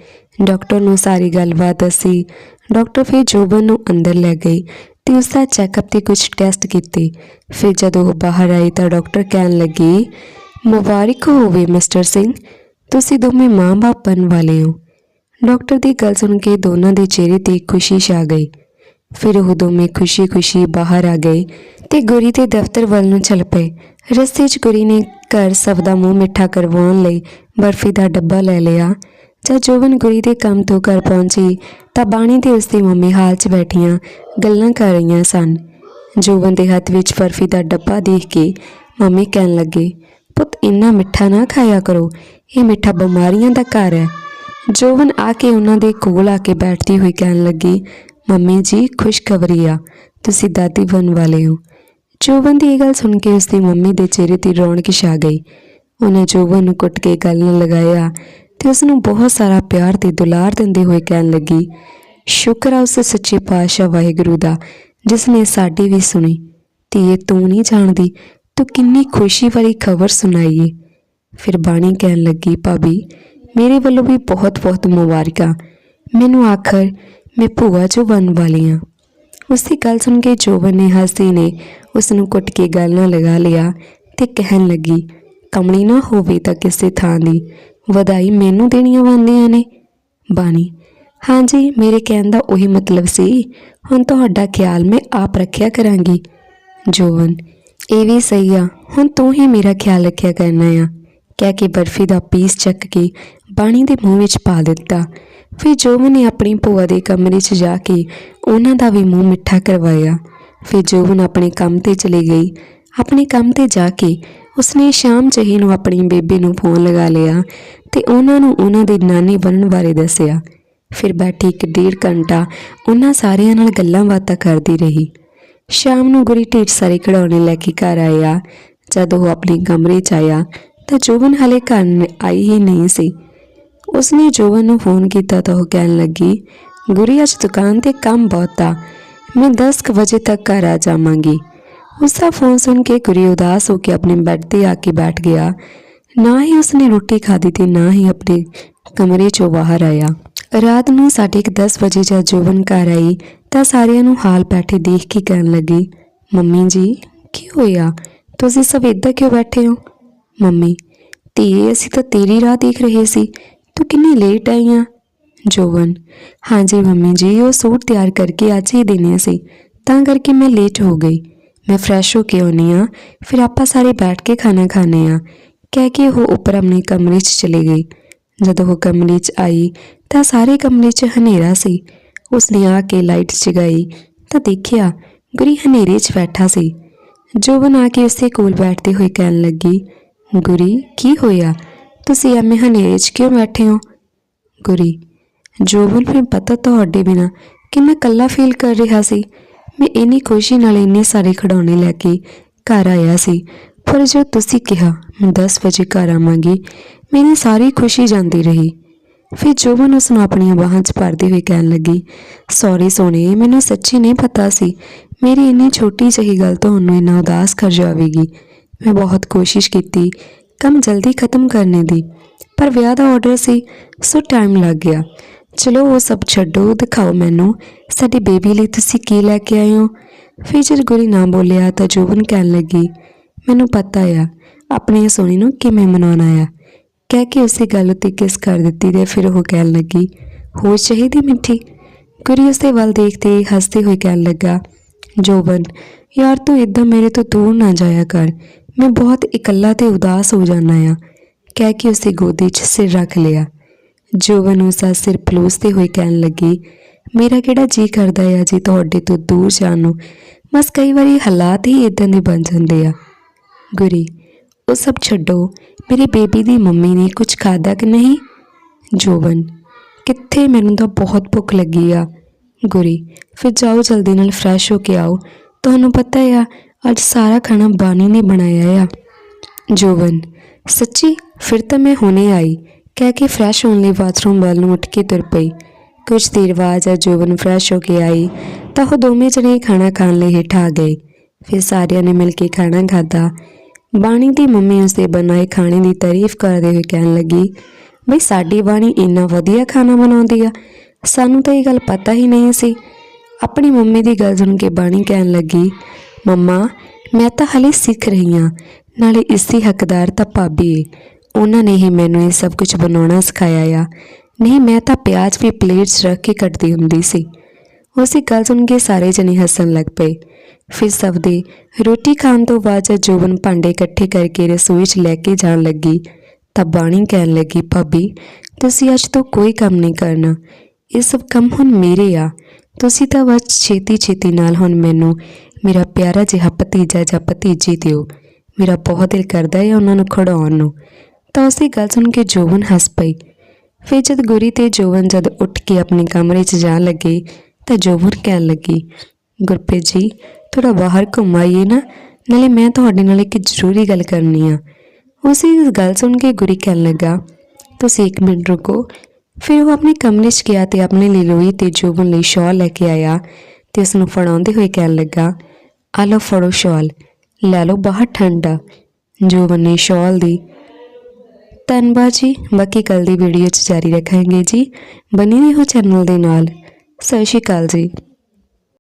ਡਾਕਟਰ ਨੂੰ ਸਾਰੀ ਗੱਲਬਾਤ ਦੱਸੀ। ਡਾਕਟਰ ਫਿਰ ਜੋਬਨ ਨੂੰ ਅੰਦਰ ਲੈ ਗਈ ਤੇ ਉਸ ਦਾ ਚੈੱਕਅਪ ਤੇ ਕੁਝ ਟੈਸਟ ਕੀਤੇ। ਫਿਰ ਜਦੋਂ ਉਹ ਬਾਹਰ ਆਈ ਤਾਂ ਡਾਕਟਰ ਕਹਿਣ ਲੱਗੀ, ਮੁਬਾਰਕ ਹੋਵੇ ਮਿਸਟਰ ਸਿੰਘ, ਤੁਸੀਂ ਦੋਵੇਂ ਮਾਂ-ਬਾਪ ਬਣ ਵਾਲੇ ਹੋ। ਡਾਕਟਰ ਦੀ ਗੱਲ ਸੁਣ ਕੇ ਦੋਨਾਂ ਦੇ ਚਿਹਰੇ ਤੇ ਖੁਸ਼ੀ ਛਾ ਗਈ। ਫਿਰ ਉਹ ਦੋਵੇਂ ਖੁਸ਼ੀ-ਖੁਸ਼ੀ ਬਾਹਰ ਆ ਗਏ ਤੇ ਗੁਰੀ ਦੇ ਦਫ਼ਤਰ ਵੱਲ ਨੂੰ ਚੱਲ ਪਏ। ਰਸਤੇ 'ਚ ਗੁਰੀ ਨੇ ਘਰ ਸਭ ਦਾ ਮੂੰਹ ਮਿੱਠਾ ਕਰਵਾਉਣ ਲਈ ਬਰਫੀ ਦਾ ਡੱਬਾ ਲੈ ਲਿਆ। ਜਦ ਜੋਬਨ ਗੁਰੀ ਦੇ ਕੰਮ ਤੋਂ ਘਰ ਪਹੁੰਚੀ ਤਾਂ ਬਾਣੀ ਤੇ ਉਸ ਮੰਮੀ ਹਾਲ 'ਚ ਬੈਠੀਆਂ ਗੱਲਾਂ ਕਰ ਰਹੀਆਂ ਸਨ। ਜੋਵਨ ਦੇ ਹੱਥ ਵਿੱਚ ਬਰਫੀ ਦਾ ਡੱਬਾ ਦੇਖ ਕੇ ਮੰਮੀ ਕਹਿਣ ਲੱਗੇ, ਪੁੱਤ, ਇੰਨਾ ਮਿੱਠਾ ਨਾ ਖਾਇਆ ਕਰੋ। ਇਹ ਮਿੱਠਾ ਬਿਮਾਰੀਆਂ ਦਾ ਘਰ ਹੈ। ਜੋਵਨ ਆ ਕੇ ਉਹਨਾਂ ਦੇ ਕੋਲ ਆ ਕੇ ਬੈਠਦੀ ਹੋਈ ਕਹਿਣ ਲੱਗੀ ਮੰਮੀ ਜੀ ਖੁਸ਼ਖਬਰੀ ਆ ਤੁਸੀਂ ਦਾਦੀ ਬਣਨ ਵਾਲੇ ਹੋ। ਜੋਬਨ ਦੀ ਇਹ ਗੱਲ ਸੁਣ ਕੇ ਉਸਦੀ ਮੰਮੀ ਦੇ ਚਿਹਰੇ ਤੇ ਰੌਣਕ ਛਾ ਗਈ। ਉਹਨੇ ਜੋਵਨ ਨੂੰ ਕੁੱਟ ਕੇ ਗੱਲ ਨਾਲ ਲਗਾਇਆ ਤੇ ਉਸ ਨੂੰ ਬਹੁਤ ਸਾਰਾ ਪਿਆਰ ਤੇ ਦੁਲਾਰ ਦਿੰਦੇ ਹੋਏ ਕਹਿਣ ਲੱਗੀ, ਸ਼ੁਕਰ ਆ ਉਸ ਸੱਚੇ ਪਾਤਸ਼ਾਹ ਵਾਹਿਗੁਰੂ ਦਾ, ਜਿਸ ਨੇ ਸਾਡੀ ਵੀ ਸੁਣੀ। ਤੇ ਇਹ ਤੂੰ ਨਹੀਂ ਜਾਣਦੀ, ਤੂੰ ਕਿੰਨੀ ਖੁਸ਼ੀ ਵਾਲੀ ਖਬਰ ਸੁਣਾਈ ਏ। ਫਿਰ ਬਾਣੀ ਕਹਿਣ ਲੱਗੀ, ਭਾਬੀ, ਮੇਰੇ ਵੱਲੋਂ ਵੀ ਬਹੁਤ-ਬਹੁਤ ਮੁਬਾਰਕਾਂ। ਮੈਨੂੰ ਆਖਰ ਮੈਂ ਭੂਆ ਜੋ ਬਣ ਵਾਲੀ ਹਾਂ ਉਸ ਦੀ ਗੱਲ ਸੁਣ ਕੇ ਜੋਬਨ ਨੇ ਹੱਸਦੀ ਨੇ। ਉਸ ਨੂੰ ਕੁੱਟ ਕੇ ਗੱਲ ਨਾਲ ਲਗਾ ਲਿਆ ਤੇ ਕਹਿਣ ਲੱਗੀ, ਕਮਲੀ ਨਾ ਹੋਵੇ ਤਾਂ ਕਿਸੇ ਥਾਂ ਦੀ। ਵਧਾਈ ਮੈਨੂੰ ਦੇਣੀਆਂ ਬਣਦੀਆਂ ਨੇ। ਬਾਣੀ, ਹਾਂਜੀ, ਮੇਰੇ ਕਹਿਣ ਦਾ ਉਹੀ ਮਤਲਬ ਸੀ। ਹੁਣ ਤੁਹਾਡਾ ਖਿਆਲ ਮੈਂ ਆਪ ਰੱਖਿਆ ਕਰਾਂਗੀ। ਜੋਵਨ ਇਹ ਵੀ ਸਹੀ ਆ। ਹੁਣ ਤੂੰ ਹੀ ਮੇਰਾ ਖਿਆਲ ਰੱਖਿਆ ਕਰਨਾ ਆ। ਕਹਿ ਕੇ ਬਰਫੀ ਦਾ ਪੀਸ ਚੱਕ ਕੇ ਬਾਣੀ ਦੇ ਮੂੰਹ ਵਿੱਚ ਪਾ ਦਿੱਤਾ। ਫਿਰ ਜੋਵਨ ਨੇ ਆਪਣੀ ਭੂਆ ਦੇ ਕਮਰੇ 'ਚ ਜਾ ਕੇ ਉਹਨਾਂ ਦਾ ਵੀ ਮੂੰਹ ਮਿੱਠਾ ਕਰਵਾਇਆ, ਫਿਰ ਜੋਵਨ ਆਪਣੇ ਕੰਮ ਤੇ ਚਲੀ ਗਈ, ਆਪਣੇ ਕੰਮ ਤੇ ਜਾ ਕੇ ਉਸਨੇ ਸ਼ਾਮ ਜਹੀ ਨੂੰ ਆਪਣੀ ਬੇਬੇ ਨੂੰ ਫੋਨ ਲਗਾ ਲਿਆ ਤੇ ਉਹਨਾਂ ਨੂੰ ਉਹਨਾਂ ਦੇ ਨਾਨੀ ਬਣਨ ਬਾਰੇ ਦੱਸਿਆ। ਫਿਰ ਬੈਠੀ ਇੱਕ ਡੇਢ ਘੰਟਾ ਉਹਨਾਂ ਸਾਰਿਆਂ ਨਾਲ ਗੱਲਾਂ ਬਾਤਾਂ ਕਰਦੀ ਰਹੀ। ਸ਼ਾਮ ਨੂੰ ਗੁਰੀ ਢੇਰ ਸਾਰੇ ਖਿਡੌਣੇ ਲੈ ਕੇ ਘਰ ਆਇਆ। ਜਦ ਉਹ ਆਪਣੇ ਕਮਰੇ 'ਚ ਆਇਆ ਤਾਂ ਜੋਬਨ ਹਲੇ ਘਰ ਆਈ ਹੀ ਨਹੀਂ ਸੀ। ਉਸਨੇ ਜੋਵਨ ਨੂੰ ਫੋਨ ਕੀਤਾ ਤਾਂ ਉਹ ਕਹਿਣ ਲੱਗੀ, ਗੁਰੀ, ਅੱਜ ਦੁਕਾਨ ਤੇ ਕੰਮ ਬਹੁਤ ਆ। ਮੈਂ 10 ਵਜੇ ਤੱਕ ਘਰ ਆ ਜਾਵਾਂਗੀ। ਉਸਦਾ ਫੋਨ ਸੁਣ ਕੇ ਗੁਰੀ ਉਦਾਸ ਹੋ ਕੇ ਆਪਣੇ ਬੈੱਡ ਤੇ ਆ ਕੇ ਬੈਠ ਗਿਆ। ਨਾ ਹੀ ਉਸਨੇ ਰੋਟੀ ਖਾਧੀ ਤੇ ਨਾ ਹੀ ਆਪਣੇ ਕਮਰੇ 'ਚੋਂ ਬਾਹਰ ਆਇਆ। ਰਾਤ ਨੂੰ ਸਾਢੇ ਕੁ 10 ਵਜੇ ਜਦ ਜੋਵਨ ਘਰ ਆਈ, ਤਾਂ ਸਾਰਿਆਂ ਨੂੰ ਹਾਲ ਬੈਠੇ ਦੇਖ ਕੇ ਕਹਿਣ ਲੱਗੀ, ਮੰਮੀ ਜੀ, ਕੀ ਹੋਇਆ? ਤੁਸੀਂ ਸਭ ਏਦਾਂ ਕਿਉਂ ਬੈਠੇ ਹੋ? ਮੰਮੀ, ਧੀਏ, ਅਸੀਂ ਤਾਂ ਤੇਰੀ ਰਾਹ ਦੇਖ ਰਹੇ ਸੀ। ਤੂੰ ਕਿੰਨੀ ਲੇਟ ਆਈ ਆ? ਜੋਵਨ ਹਾਂਜੀ ਮੰਮੀ ਜੀ, ਉਹ ਸੂਟ ਤਿਆਰ ਕਰਕੇ ਅੱਜ ਹੀ ਦੇਣੇ ਸੀ। ਤਾਂ ਕਰਕੇ ਮੈਂ ਲੇਟ ਹੋ ਗਈ। ਮੈਂ ਫਰੈਸ਼ ਹੋ ਕੇ ਆਉਣੀ ਆ, ਫਿਰ ਆਪਾਂ ਸਾਰੇ ਬੈਠ ਕੇ ਖਾਣਾ ਖਾਣੇ ਆ। ਕਹਿ ਕੇ ਉਹ ਉੱਪਰ ਆਪਣੇ ਕਮਰੇ 'ਚ ਚਲੀ ਗਈ ਜਦੋਂ ਉਹ ਕਮਰੇ 'ਚ ਆਈ, ਤਾਂ ਸਾਰੇ ਕਮਰੇ 'ਚ ਹਨੇਰਾ ਸੀ। ਉਸਨੇ ਆ ਕੇ ਲਾਈਟ ਜਗਾਈ, ਤਾਂ ਦੇਖਿਆ ਗੁਰੀ ਹਨੇਰੇ 'ਚ ਬੈਠਾ ਸੀ। ਜੋਬਨ ਆ ਕੇ ਉਸੇ ਕੋਲ ਬੈਠਦੇ ਹੋਏ ਕਹਿਣ ਲੱਗੀ, ਗੁਰੀ, ਕੀ ਹੋਇਆ? ਤੁਸੀਂ ਐਵੇਂ ਹਨੇਰੇ 'ਚ ਕਿਉਂ ਬੈਠੇ ਹੋ? ਗੁਰੀ ਜੋਬਨ ਨੂੰ ਪਤਾ ਤੁਹਾਡੇ ਬਿਨਾ ਕਿੰਨਾ ਇਕੱਲਾ ਫੀਲ ਕਰ ਰਿਹਾ ਸੀ, ਮੈਂ ਇੰਨੀ ਖੁਸ਼ੀ ਨਾਲ ਇੰਨੇ ਸਾਰੇ ਖਿਡੌਣੇ ਲੈ ਕੇ ਘਰ ਆਇਆ ਸੀ, ਪਰ ਜੋ ਤੁਸੀਂ ਕਿਹਾ, ਮੈਂ 10 ਵਜੇ ਘਰ ਆਵਾਂਗੀ, ਮੇਰੀ ਸਾਰੀ ਖੁਸ਼ੀ ਜਾਂਦੀ ਰਹੀ। ਫਿਰ ਜੋਬਨ ਉਸ ਨੂੰ ਆਪਣੀਆਂ ਬਾਹਾਂ 'ਚ ਭਰਦੇ ਹੋਏ ਕਹਿਣ ਲੱਗੀ ਸੌਰੀ ਸੋਨੇ, ਮੈਨੂੰ ਸੱਚੀ ਨਹੀਂ ਪਤਾ ਸੀ, ਮੇਰੀ ਇੰਨੀ ਛੋਟੀ ਜਿਹੀ ਗੱਲ ਤੁਹਾਨੂੰ ਇੰਨਾ ਉਦਾਸ ਕਰ ਜਾਵੇਗੀ। ਮੈਂ ਬਹੁਤ ਕੋਸ਼ਿਸ਼ ਕੀਤੀ ਕੰਮ ਜਲਦੀ ਖਤਮ ਕਰਨੇ ਦੀ। ਪਰ ਵਿਆਹ ਦਾ ਆਰਡਰ ਸੀ, ਸੋ ਟਾਈਮ ਲੱਗ ਗਿਆ। ਚਲੋ ਉਹ ਸਭ ਛੱਡੋ, ਦਿਖਾਓ ਮੈਨੂੰ, ਸਾਡੀ ਬੇਬੀ ਲਈ ਤੁਸੀਂ ਕੀ ਲੈ ਕੇ ਆਏ ਹੋ? ਫਿਰ ਜਦ ਗੁਰੀ ਨਾ ਬੋਲਿਆ ਤਾਂ ਜੋਬਨ ਕਹਿਣ ਲੱਗੀ, ਮੈਨੂੰ ਪਤਾ ਆ ਆਪਣੀ ਸੋਹਣੀ ਨੂੰ ਕਿਵੇਂ ਮਨਾਉਣਾ ਆ? ਕਹਿ ਕੇ ਉਸੇ ਗੱਲ ਉੱਤੇ ਕਿਸ ਕਰ ਦਿੱਤੀ ਤੇ ਫਿਰ ਉਹ ਕਹਿਣ ਲੱਗੀ ਹੋ ਚਾਹੀਦੀ ਮਿੱਠੀ? ਗੁਰੀ ਉਸਦੇ ਵੱਲ ਦੇਖਦੇ ਹੱਸਦੇ ਹੋਏ ਕਹਿਣ ਲੱਗਾ, ਜੋਬਨ, ਯਾਰ ਤੂੰ ਇਦਾਂ ਮੇਰੇ ਤੋਂ ਦੂਰ ਨਾ ਜਾਇਆ ਕਰ। ਮੈਂ ਬਹੁਤ ਇਕੱਲਾ ਤੇ ਉਦਾਸ ਹੋ ਜਾਣਾ ਆ ਕਹਿ ਕੇ ਉਸੇ ਗੋਦੀ 'ਚ ਸਿਰ ਰੱਖ ਲਿਆ। ਜੋਬਨ ਉਸਦਾ ਸਿਰ ਪਲੋਸਦੇ ਹੋਏ ਕਹਿਣ ਲੱਗੀ, ਮੇਰਾ ਕਿਹੜਾ ਜੀ ਕਰਦਾ ਆ ਜੀ ਤੁਹਾਡੇ ਤੋਂ ਦੂਰ ਜਾਣ ਨੂੰ? ਬਸ ਕਈ ਵਾਰੀ ਹਾਲਾਤ ਹੀ ਇਦਾਂ ਦੇ ਬਣ ਜਾਂਦੇ ਆ। ਗੁਰੀ, ਉਹ ਸਭ ਛੱਡੋ। ਮੇਰੀ ਬੇਬੀ ਦੀ ਮੰਮੀ ਨੇ ਕੁਝ ਖਾਦਾ ਕਿ ਨਹੀਂ? ਜੋਬਨ, ਕਿੱਥੇ? ਮੈਨੂੰ ਤਾਂ ਬਹੁਤ ਭੁੱਖ ਲੱਗੀ ਆ। ਗੁਰੀ, ਫਿਰ ਜਾਓ, ਜਲਦੀ ਨਾਲ ਫਰੈਸ਼ ਹੋ ਕੇ ਆਓ। ਤੁਹਾਨੂੰ ਪਤਾ ਆ ਅੱਜ ਸਾਰਾ ਖਾਣਾ ਬਾਣੀ ਨੇ ਬਣਾਇਆ ਆ। ਜੋਵਨ ਸੱਚੀ, ਫਿਰ ਤਾਂ ਮੈਂ ਹੁਣੇ ਆਈ। ਕਹਿ ਕੇ ਫਰੈਸ਼ ਹੋਣ ਲਈ ਬਾਥਰੂਮ ਵੱਲ ਨੂੰ ਉੱਠ ਕੇ ਤੁਰ ਪਈ। ਕੁਝ ਦੇਰ ਬਾਅਦ ਜਦ ਜੋਵਨ ਫਰੈਸ਼ ਹੋ ਕੇ ਆਈ, ਤਾਂ ਉਹ ਦੋਵੇਂ ਜਣੇ ਖਾਣਾ ਖਾਣ ਲਈ ਹੇਠਾਂ ਆ ਗਏ। ਫਿਰ ਸਾਰਿਆਂ ਨੇ ਮਿਲ ਕੇ ਖਾਣਾ ਖਾਧਾ। ਬਾਣੀ ਦੀ ਮੰਮੀ ਉਸਦੇ ਬਣਾਏ ਖਾਣੇ ਦੀ ਤਾਰੀਫ ਕਰਦੇ ਹੋਏ ਕਹਿਣ ਲੱਗੀ, ਬਈ ਸਾਡੀ ਬਾਣੀ ਇੰਨਾ ਵਧੀਆ ਖਾਣਾ ਬਣਾਉਂਦੀ ਆ। ਸਾਨੂੰ ਤਾਂ ਇਹ ਗੱਲ ਪਤਾ ਹੀ ਨਹੀਂ ਸੀ। ਆਪਣੀ ਮੰਮੀ ਦੀ ਗੱਲ ਸੁਣ ਕੇ ਬਾਣੀ ਕਹਿਣ ਲੱਗੀ ਮੰਮਾ, ਮੈਂ ਤਾਂ ਹਲੇ ਸਿੱਖ ਰਹੀ ਹਾਂ ਨਾਲੇ ਇਸ ਦੀ ਹੱਕਦਾਰ ਤਾਂ ਭਾਬੀ ਏ। ਉਹਨਾਂ ਨੇ ਹੀ ਮੈਨੂੰ ਇਹ ਸਭ ਕੁਝ ਬਣਾਉਣਾ ਸਿਖਾਇਆ ਆ। ਨਹੀਂ, ਮੈਂ ਤਾਂ ਪਿਆਜ਼ ਵੀ ਪਲੇਟ 'ਚ ਰੱਖ ਕੇ ਕੱਟਦੀ ਹੁੰਦੀ ਸੀ। ਉਸੇ ਗੱਲ ਸੁਣ ਕੇ ਸਾਰੇ ਜਣੇ ਹੱਸਣ ਲੱਗ ਪਏ। ਫਿਰ ਸਭ ਦੇ ਰੋਟੀ ਖਾਣ ਤੋਂ ਬਾਅਦ ਜਦ ਜੋਬਨ ਭਾਂਡੇ ਇਕੱਠੇ ਕਰਕੇ ਰਸੋਈ 'ਚ ਲੈ ਕੇ ਜਾਣ ਲੱਗੀ, ਤਾਂ ਬਾਣੀ ਕਹਿਣ ਲੱਗੀ, ਭਾਬੀ, ਤੁਸੀਂ ਅੱਜ ਤੋਂ ਕੋਈ ਕੰਮ ਨਹੀਂ ਕਰਨਾ। ਇਹ ਸਭ ਕੰਮ ਹੁਣ ਮੇਰੇ ਆ। ਤੁਸੀਂ ਤਾਂ ਬਸ ਛੇਤੀ ਛੇਤੀ ਨਾਲ ਹੁਣ ਮੈਨੂੰ ਮੇਰਾ ਪਿਆਰਾ ਜਿਹਾ ਭਤੀਜਾ ਜਾਂ ਭਤੀਜੀ ਦਿਓ। ਮੇਰਾ ਬਹੁਤ ਦਿਲ ਕਰਦਾ ਹੈ ਉਹਨਾਂ ਨੂੰ ਖੜਾਉਣ ਨੂੰ। ਤਾਂ ਉਸੇ ਗੱਲ ਸੁਣ ਕੇ ਜੋਵਨ ਹੱਸ ਪਈ। ਫਿਰ ਜਦ ਗੁਰੀ ਤੇ ਜੋਵਨ ਜਦ ਉੱਠ ਕੇ ਆਪਣੇ ਕਮਰੇ 'ਚ ਜਾਣ ਲੱਗੇ, ਤਾਂ ਜੋਵਨ ਕਹਿਣ ਲੱਗੀ, ਗੁਰਪ੍ਰੀਤ ਜੀ ਥੋੜਾ ਬਾਹਰ ਘੁੰਮ ਆਈਏ ਨਾ, ਨਾਲੇ ਮੈਂ ਤੁਹਾਡੇ ਨਾਲ ਇੱਕ ਜ਼ਰੂਰੀ ਗੱਲ ਕਰਨੀ ਆ। ਉਸੇ ਗੱਲ ਸੁਣ ਕੇ ਗੁਰੀ ਕਹਿਣ ਲੱਗਾ, ਤੁਸੀਂ ਇੱਕ ਮਿੰਟ ਰੁਕੋ। ਫਿਰ ਉਹ ਆਪਣੇ ਕਮਰੇ 'ਚ ਗਿਆ ਤੇ ਆਪਣੇ ਲਈ ਲੋਈ ਤੇ ਜੋਬਨ ਲਈ ਸ਼ਾਲ ਲੈ ਕੇ ਆਇਆ ਤੇ ਉਸ ਨੂੰ ਫੜਾਉਂਦੇ ਹੋਏ ਕਹਿਣ ਲੱਗਾ ਆ ਲਓ ਫੜੋ ਸ਼ਾਲ, ਲੈ ਲਓ ਬਾਹਰ ਠੰਡਾ ਜੋਬਨ ਨੇ ਸ਼ਾਲ ਦੀ। ਧੰਨਵਾਦ ਜੀ ਬਾਕੀ ਕੱਲ ਦੀ ਵੀਡੀਓ 'ਚ ਜਾਰੀ ਰੱਖਾਂਗੇ ਜੀ। ਬਣੀ ਰਹੋ ਚੈਨਲ ਦੇ ਨਾਲ। ਸਤਿ ਸ਼੍ਰੀ ਅਕਾਲ ਜੀ।